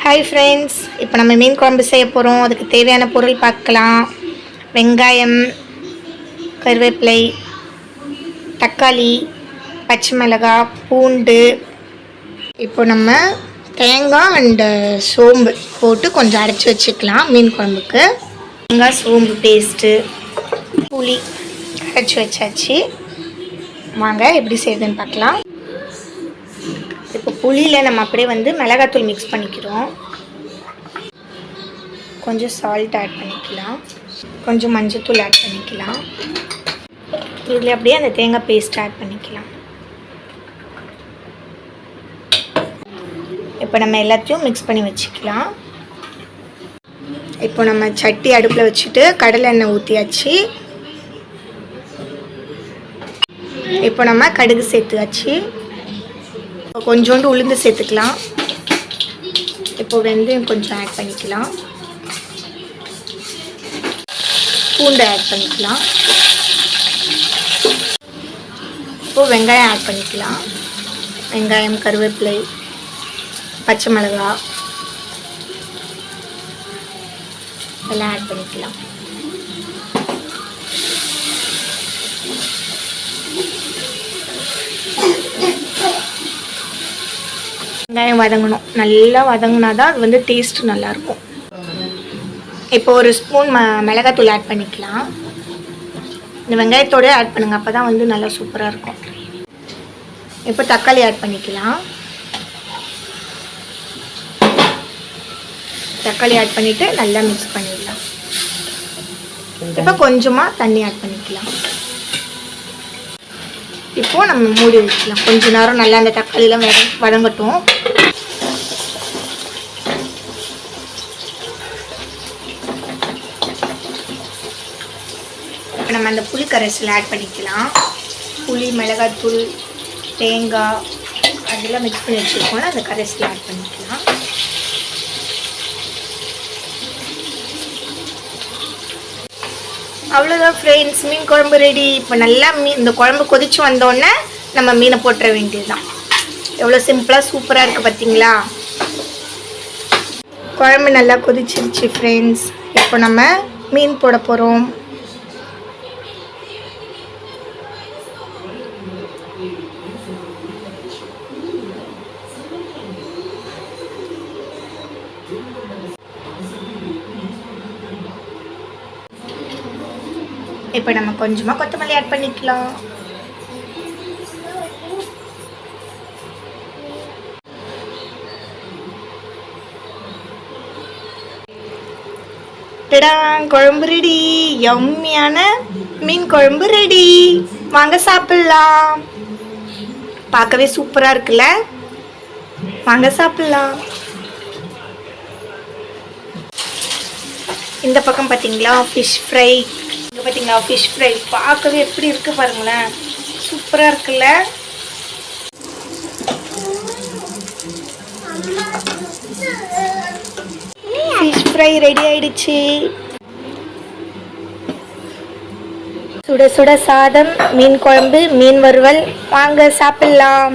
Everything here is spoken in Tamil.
ஹாய் ஃப்ரெண்ட்ஸ் இப்போ நம்ம மீன் குழம்பு செய்ய போகிறோம் அதுக்கு தேவையான பொருள் பார்க்கலாம். வெங்காயம் கருவேப்பிலை தக்காளி பச்சை மிளகா பூண்டு. இப்போ நம்ம தேங்காய் அண்டு சோம்பு போட்டு கொஞ்சம் அரைச்சி வச்சுக்கலாம் மீன் குழம்புக்கு. தேங்காய் சோம்பு பேஸ்ட்டு புளி அரைச்சி வச்சாச்சு. வாங்க எப்படி செய்யுதுன்னு பார்க்கலாம். இப்போ புளியில் நம்ம அப்படியே வந்து மிளகாத்தூள் மிக்ஸ் பண்ணிக்கிறோம். கொஞ்சம் சால்ட் ஆட் பண்ணிக்கலாம். கொஞ்சம் மஞ்சத்தூள் ஆட் பண்ணிக்கலாம். இதில் அப்படியே அந்த தேங்காய் பேஸ்ட் ஆட் பண்ணிக்கலாம். இப்போ நம்ம எல்லாத்தையும் மிக்ஸ் பண்ணி வச்சுக்கலாம். இப்போ நம்ம சட்டி அடுப்பில் வச்சுட்டு கடலை எண்ணெய் ஊற்றியாச்சு இப்போ நம்ம கடுகு சேர்த்துயாச்சு வச்சு கொஞ்சோண்டு உளுந்து சேர்த்துக்கலாம். இப்போ வெந்தயம் கொஞ்சம் ஆட் பண்ணிக்கலாம். பூண்டு ஆட் பண்ணிக்கலாம். இப்போ வெங்காயம் ஆட் பண்ணிக்கலாம். வெங்காயம் கருவேப்பிலை பச்சை மிளகாய் எல்லாம் ஆட் பண்ணிக்கலாம். வெங்காயம் வதங்கணும். நல்லா வதங்கினா தான் அது வந்து டேஸ்ட் நல்லாயிருக்கும் இப்போ ஒரு ஸ்பூன் ம மிளகாத்தூள் ஆட் பண்ணிக்கலாம். இந்த வெங்காயத்தோட ஆட் பண்ணுங்கள் அப்போ தான் வந்து நல்லா சூப்பராக இருக்கும். இப்போ தக்காளி ஆட் பண்ணிக்கலாம். தக்காளி ஆட் பண்ணிவிட்டு நல்லா மிக்ஸ் பண்ணிடலாம். இப்போ கொஞ்சமாக தண்ணி ஆட் பண்ணிக்கலாம். இப்போ நம்ம மூடி வச்சுக்கலாம். கொஞ்ச நேரம் நல்லா அந்த தக்காளிலாம் வத வதங்கட்டும். இப்போ நம்ம அந்த புளி கரைசல் ஆட் பண்ணிக்கலாம். புளி மிளகாத்தூள் தேங்காய் அதெல்லாம் மிக்ஸ் பண்ணி வச்சுருக்கோம்னா அந்த கரைசல் ஆட் பண்ணிக்கலாம். அவ்வளோதான் ஃப்ரெண்ட்ஸ் மீன் குழம்பு ரெடி இப்போ நல்லா மீன் இந்த குழம்பு கொதிச்சு வந்தோடனே நம்ம மீனை போட்டுற வேண்டியதுதான். எவ்வளோ சிம்பிளாக சூப்பராக இருக்குது பார்த்தீங்களா குழம்பு நல்லா கொதிச்சிருச்சு ஃப்ரெண்ட்ஸ் இப்போ நம்ம மீன் போட போகிறோம் இப்போ நம்ம கொஞ்சமாக கொத்தமல்லி ஆட் பண்ணிக்கலாம். டடாங் குழம்பு ரெடி எம்மியான மீன் குழம்பு ரெடி வாங்க சாப்பிட்லாம். பார்க்கவே சூப்பராக இருக்குல்ல? வாங்க சாப்பிட்லாம். இந்த பக்கம் பார்த்தீங்களா? ஃபிஷ் ஃப்ரை இங்கே பார்த்தீங்களா ஃபிஷ் ஃப்ரை பார்க்கவே எப்படி இருக்கு பாருங்களேன். சூப்பராக இருக்குல்ல? ஃபிஷ் ஃப்ரை ரெடி ஆயிடுச்சு. சுட சுட சாதம் மீன் குழம்பு மீன் வறுவல். வாங்க சாப்பிட்லாம்.